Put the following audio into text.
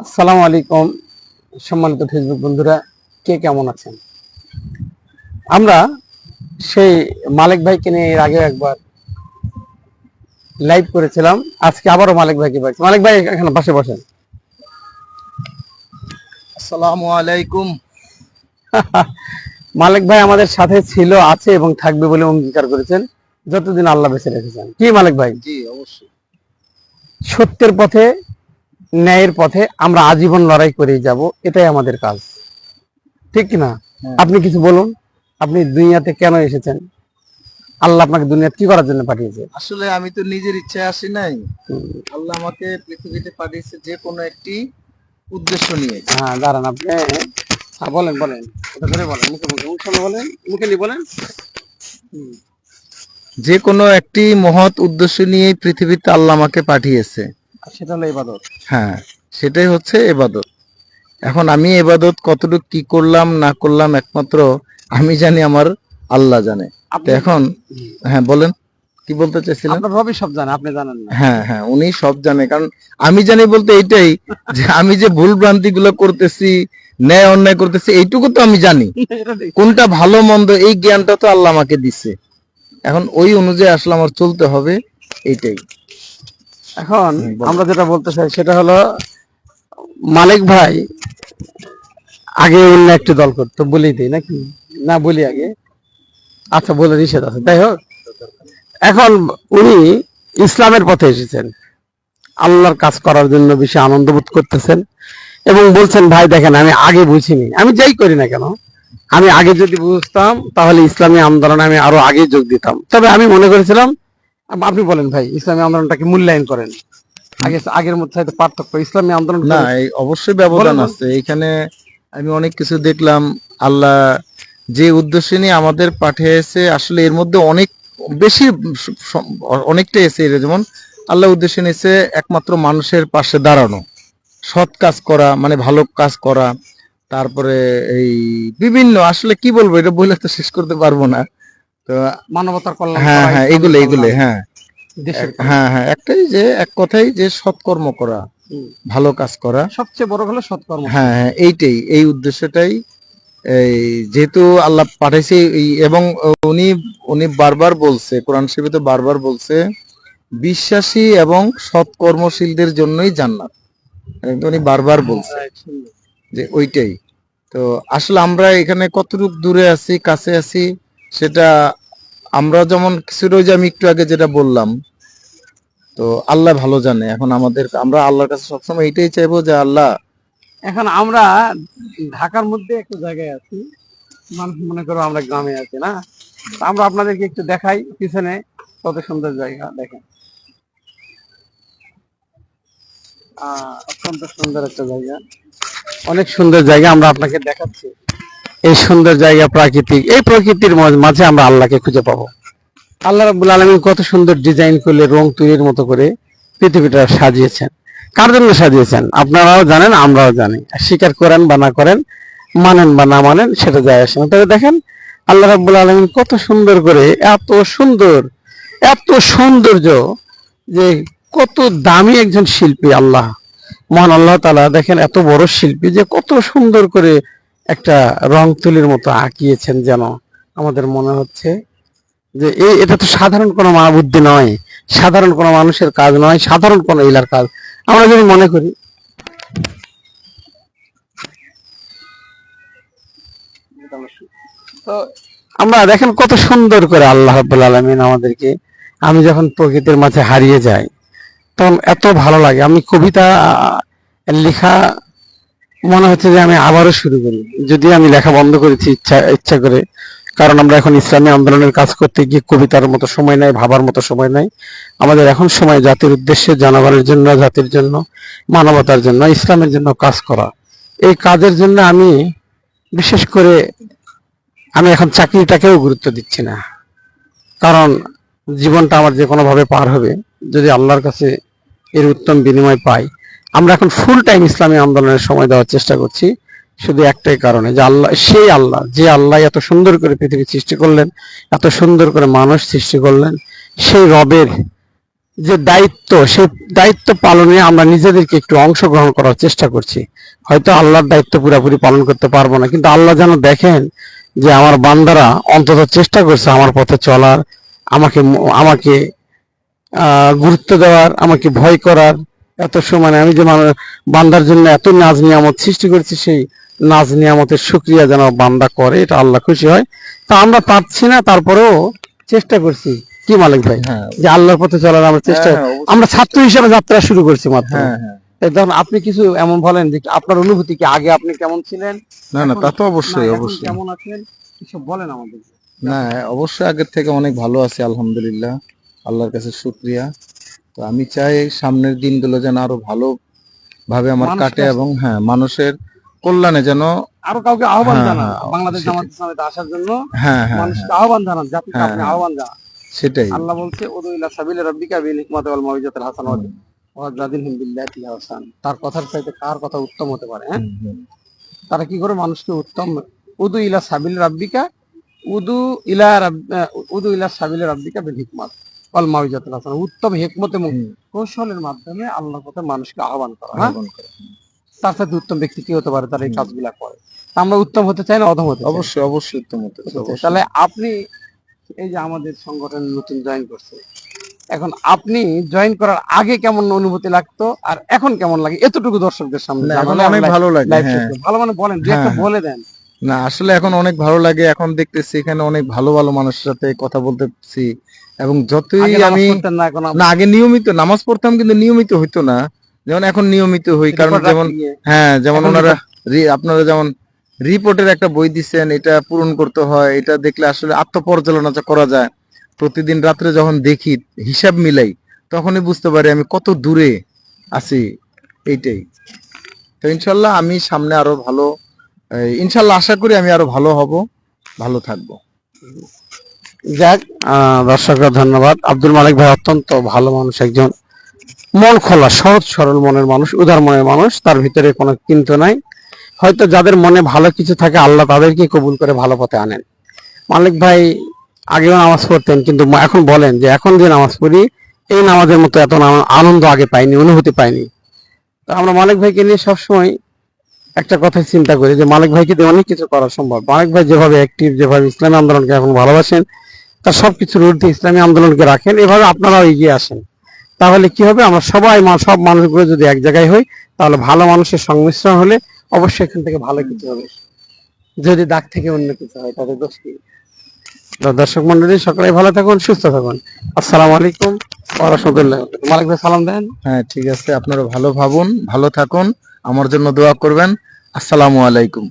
আসসালামু আলাইকুম সম্মানিত ফেসবুক বন্ধুরা কে কেমন আছেন? আমরা সেই মালিক ভাইকে নিয়ে এর আগে একবার লাইভ করেছিলাম আজকে আবারও মালিক ভাইকে পাচ্ছি মালিক ভাই এখানে পাশে বসেন। আসসালামু আলাইকুম। মালিক ভাই আমাদের সাথে ছিল আছে এবং থাকবে বলে অঙ্গীকার করেছেন। যতদিন আল্লাহ বেঁচে রেখেছেন। কি মালিক ভাই? জি অবশ্যই। সত্যের পথে ন্যায়ের পথে আমরা আজীবন লড়াই করে যাব এটাই আমাদের কাজ। ঠিক কি না হ্যাঁ। আপনি কিছু বলুন আপনি দুনিয়াতে কেন এসেছেন? আল্লাহ আপনাকে দুনিয়াতে কি করার জন্য পাঠিয়েছে? আসলে আমি তো নিজের ইচ্ছায় আসি নাই। আল্লাহ আমাকে পৃথিবীতে পাঠিয়েছে যে কোনো একটি উদ্দেশ্য নিয়ে। হ্যাঁ দাঁড়ান আপনি। হ্যাঁ, বলেন বলেন। এটা ধরে বলেন মুখে মুখে মুখে বলেন মুখে নিয়ে বলেন। যে কোনো একটি মহৎ উদ্দেশ্য নিয়েই পৃথিবীতে আল্লাহ আমাকে পাঠিয়েছে। সেটা হলো হ্যাঁ সেটাই হচ্ছে এবাদত। এখন আমি এবাদত কতটুকু কি করলাম না করলাম একমাত্র আমি জানি আমার আল্লাহ জানে। এখন হ্যাঁ বলেন কি বলতে চাইছিলেন? আপনার সব জানে আপনি জানেন না। হ্যাঁ হ্যাঁ উনি সব জানে কারণ আমি জানি বলতে এইটাই যে আমি যে ভুল ভ্রান্তি গুলো করতেছি ন্যায় অন্যায় করতেছি এইটুকু তো আমি জানি। কোনটা ভালো মন্দ এই জ্ঞানটা তো আল্লাহ আমাকে দিছে। এখন ওই অনুযায়ী আসলে আমার চলতে হবে এইটাই। এখন আমরা যেটা বলতে চাই সেটা হলো মালিক ভাই আগে অন্য একটি দল করতো বলি দিই নাকি? না বলি আগে। আচ্ছা বলে নিষেধ আছে। তাই হোক এখন উনি ইসলামের পথে এসেছেন। আল্লাহর কাজ করার জন্য বেশি আনন্দ বোধ করতেছেন এবং বলছেন ভাই দেখেন আমি আগে বুঝিনি। আমি যাই করি না কেন? আমি আগে যদি বুঝতাম তাহলে ইসলামী আন্দোলনে আমি আরও আগে যোগ দিতাম। তবে আমি মনে করেছিলাম আপনি বলেন ভাই ইসলামী আন্দোলনটাকে মূল্যায়ন করেন। আগে আগের মধ্যে হয়তো পার্থক্য ইসলামী আন্দোলন না অবশ্যই ব্যবধান আছে। এখানে আমি অনেক কিছু দেখলাম আল্লাহ যে উদ্দেশ্য নিয়ে আমাদের পাঠিয়েছে আসলে এর মধ্যে অনেক বেশি অনেকটাই এসে এর যেমন আল্লাহ উদ্দেশ্য নিয়েছে একমাত্র মানুষের পাশে দাঁড়ানো সৎ কাজ করা মানে ভালো কাজ করা। তারপরে এই বিভিন্ন আসলে কি বলব এটা বলে তো শেষ করতে পারব না। তো মানবতার কল্যাণ হ্যাঁ হ্যাঁ এগুলো এগুলো হ্যাঁ। হ্যাঁ হ্যাঁ একটাই যে এক কথাই যে সৎকর্ম করা ভালো কাজ করা। সবচেয়ে বড় হলো সৎকর্ম। হ্যাঁ হ্যাঁ এইটাই এই উদ্দেশ্যটাই এই যেহেতু আল্লাহ পাঠাইছে এবং উনি উনি বারবার বলছে কোরআন শরীফে তো বারবার বলছে বিশ্বাসী এবং সৎকর্মশীলদের জন্যই জান্নাত। কিন্তু উনি বারবার বলছে। যে ওইটাই। তো আসলে আমরা এখানে কতটুকু দূরে আছি কাছে আছি সেটা আমরা যেমন কিছুটা ওই যে আমি একটু আগে যেটা বললাম, তো আল্লাহ ভালো জানে। এখন আমাদের, আমরা আল্লাহর কাছে সবসময় এটাই চাইব যে আল্লাহ এখন আমরা ঢাকার মধ্যে একটা জায়গায় আছি। মানুষ মনে করো আমরা গ্রামে আছি, না? আমরা আপনাদেরকে একটু দেখাই পিছনে কত সুন্দর জায়গা, দেখেন। অত্যন্ত সুন্দর একটা জায়গা। অনেক সুন্দর জায়গা আমরা আপনাকে দেখাচ্ছি। এই সুন্দর জায়গা প্রাকৃতিক, এই প্রকৃতির মাঝ- আমরা আল্লাহকে খুঁজে পাবো। আল্লাহ রাব্বুল আলামিন কত সুন্দর ডিজাইন করলে রং তৈরির মতো করে পৃথিবীটা সাজিয়েছেন। কার জন্য সাজিয়েছেন? আপনারাও জানেন, আমরাও জানি। স্বীকার করেন বা না করেন, মানেন বা না মানেন, সেটা যায় আসে না। তবে দেখেন, আল্লাহ রাব্বুল আলামিন কত সুন্দর করে, এত সুন্দর, এত সৌন্দর্য যে কত দামি একজন শিল্পী আল্লাহ। মহান আল্লাহ তাআলা দেখেন, এত বড় শিল্পী যে কত সুন্দর করে একটা রং তুলির মতো আঁকিয়েছেন যেন আমাদের মনে হচ্ছে যে এই এটা তো সাধারণ কোনো মা বুদ্ধি নয়, সাধারণ কোনো মানুষের কাজ নয়, সাধারণ কোনো ইলার কাজ। আমরা যদি মনে করি, তো আমরা দেখেন কত সুন্দর করে আল্লাহ রাব্বুল আলামিন আমাদেরকে, আমি যখন প্রকৃতির মাঝে হারিয়ে যাই, তখন এত ভালো লাগে। আমি কবিতা লেখা মনে হচ্ছে যে আমি আবারও শুরু করি। যদি আমি লেখা বন্ধ করেছি, ইচ্ছা ইচ্ছা করে। কারণ আমরা এখন ইসলামী আন্দোলনের কাজ করতে গিয়ে কবিতার মতো সময় নাই, ভাবার মতো সময় নাই। আমাদের এখন সময় জাতির উদ্দেশ্যে জনগণের জন্য, জাতির জন্য, মানবতার জন্য, ইসলামের জন্য কাজ করা। এই কাজের জন্য আমি, বিশেষ করে আমি এখন চাকরিটাকেও গুরুত্ব দিচ্ছি না। কারণ জীবনটা আমার যে কোনো ভাবে পার হবে, যদি আল্লাহর কাছে এর উত্তম বিনিময় পাই আমরা এখন ফুল টাইম ইসলামী আন্দোলনের সময় দেওয়ার চেষ্টা করছি। শুধু একটাই কারণে যে আল্লাহ, সেই আল্লাহ, যে আল্লাহ এত সুন্দর করে পৃথিবী সৃষ্টি করলেন, এত সুন্দর করে মানুষ সৃষ্টি করলেন, সেই রবের যে দায়িত্ব, সেই দায়িত্ব পালনে আমরা নিজেদেরকে একটু অংশগ্রহণ করার চেষ্টা করছি। হয়তো আল্লাহর দায়িত্ব পুরোপুরি পালন করতে পারব না, কিন্তু আল্লাহ যেন দেখেন যে আমার বান্দারা অন্তত চেষ্টা করছে আমার পথে চলার, আমাকে আমাকে গুরুত্ব দেওয়ার, আমাকে ভয় করার এত সময় আমি যে বান্দার জন্য এত নাজ নিয়ামত সৃষ্টি করেছি সেই নাজ নিয়ামতের সুক্রিয়া যেন বান্দা করে এটা আল্লাহ খুশি হয়। তা আমরা পাচ্ছি না তারপরেও চেষ্টা করছি। কি মালিক ভাই? হ্যাঁ। যে আল্লাহর পথে চলার আমরা চেষ্টা হ্যাঁ, আমরা ছাত্র হিসেবে যাত্রা শুরু করছি মাত্র। হ্যাঁ হ্যাঁ। আপনি কিছু এমন বলেন যে আপনার অনুভূতি কি? আগে আপনি কেমন ছিলেন? না না তা তো অবশ্যই অবশ্যই। কেমন আছেন? কিছু বলেন আমাদের না অবশ্যই আগের থেকে অনেক ভালো আছি আলহামদুলিল্লাহ। আল্লাহর কাছে শুক্রিয়া। তো আমি চাই সামনের দিনগুলো যেন আরও ভালো ভাবে আমার কাটে এবং হ্যাঁ মানুষের কল্যাণে যেন আরও কাউকে আহ্বান হ্যাঁ, জানান হ্যাঁ, বাংলাদেশ। জামাত ইসলামীতে আসার জন্য হ্যাঁ মানুষকে আহ্বান জানান জাতিকে আপনি। আহ্বান জানান। সেটাই। আল্লাহ বলছে সাবিলে রাব্বিকা বিল হিকমাতি ওয়াল মাউইজাতিল হাসানাত ওয়া জাদিলহুম বিল্লাতি হাসান তার কথার চাইতে কার কথা উত্তম হতে পারে হ্যাঁ। তারা কি করে মানুষকে উত্তম? উদু ইলা সাবিল রাব্বিকা উদু ইলা উদু ইলা সাবিল রাব্বিকা বিল হিকমাত। ওয়াল মাউইজাতিল হাসান উত্তম হিকমতে হুম, কৌশলের মাধ্যমে আল্লাহর পথে মানুষকে আহ্বান করা হ্যাঁ? তার সাথে উত্তম ব্যক্তি কি হতে পারে? তারা এই কাজগুলা করে। আমরা উত্তম হতে চাই না অধম হতে অবশ্যই অবশ্যই উত্তম হতে। তাহলে আপনি এই যে আমাদের সংগঠন নতুন জয়েন করছে এখন আপনি জয়েন করার আগে কেমন অনুভূতি লাগতো আর এখন কেমন লাগে? এতটুকু দর্শকদের সামনে ভালো লাগে হ্যাঁ। ভালো মানে বলেন দু একটা হ্যাঁ, বলে দেন। না আসলে এখন অনেক ভালো লাগে। এখন দেখতেছি এখানে অনেক ভালো ভালো মানুষের সাথে কথা বলতেছি। এবং যতই আমি না আগে নিয়মিত নামাজ পড়তাম কিন্তু নিয়মিত হইতো না। যেমন এখন নিয়মিত হই কারণ যেমন হ্যাঁ যেমন ওনারা আপনারা যেমন রিপোর্টের একটা বই দিচ্ছেন এটা পূরণ করতে হয় এটা দেখলে আসলে আত্মপর্যালোচনা করা যায়। প্রতিদিন রাত্রে যখন দেখি হিসাব মিলাই তখনই বুঝতে পারি আমি কত দূরে আছি এইটাই। তো ইনশাল্লাহ আমি সামনে আরও ভালো ইনশাল্লাহ আশা করি আমি আরও ভালো হব ভালো থাকব। যাক আহ, দর্শকরা ধন্যবাদ। আব্দুল মালিক ভাই অত্যন্ত ভালো মানুষ একজন মন খোলা সহজ সরল মনের মানুষ উদার মনের মানুষ তার ভিতরে কোনো কিন্তু নাই। হয়তো যাদের মনে ভালো কিছু থাকে আল্লাহ তাদেরকে কবুল করে ভালো পথে আনেন। মালিক ভাই আগেও নামাজ পড়তেন কিন্তু এখন বলেন যে এখন যে নামাজ পড়ি এই নামাজের মতো এত আনন্দ আগে পাইনি অনুভূতি পাইনি। তো আমরা মালিক ভাইকে নিয়ে সবসময় একটা কথা চিন্তা করি যে মালিক ভাইকে দিয়ে অনেক কিছু করা সম্ভব। মালিক ভাই যেভাবে অ্যাক্টিভ যেভাবে ইসলামী আন্দোলনকে এখন ভালোবাসেন, তার সবকিছুর ঊর্ধ্বে ইসলামী আন্দোলনকে রাখেন, এভাবে আপনারাও এগিয়ে আসেন। তাহলে কি হবে? আমরা সবাই সব মানুষগুলো যদি এক জায়গায় হই, তাহলে ভালো মানুষের সংমিশ্রণ হলে অবশ্যই এখান থেকে ভালো কিছু হবে। যদি দাগ থেকে অন্য কিছু হয় তাদের দোষ কি? দর্শক মন্ডলী সকলে ভালো থাকুন, সুস্থ থাকুন। আসসালামু আলাইকুম ভাই, সালাম দেন। হ্যাঁ ঠিক আছে। আপনারা ভালো ভাবুন, ভালো থাকুন। আমার জন্য দোয়া করবেন। আসসালামু আলাইকুম।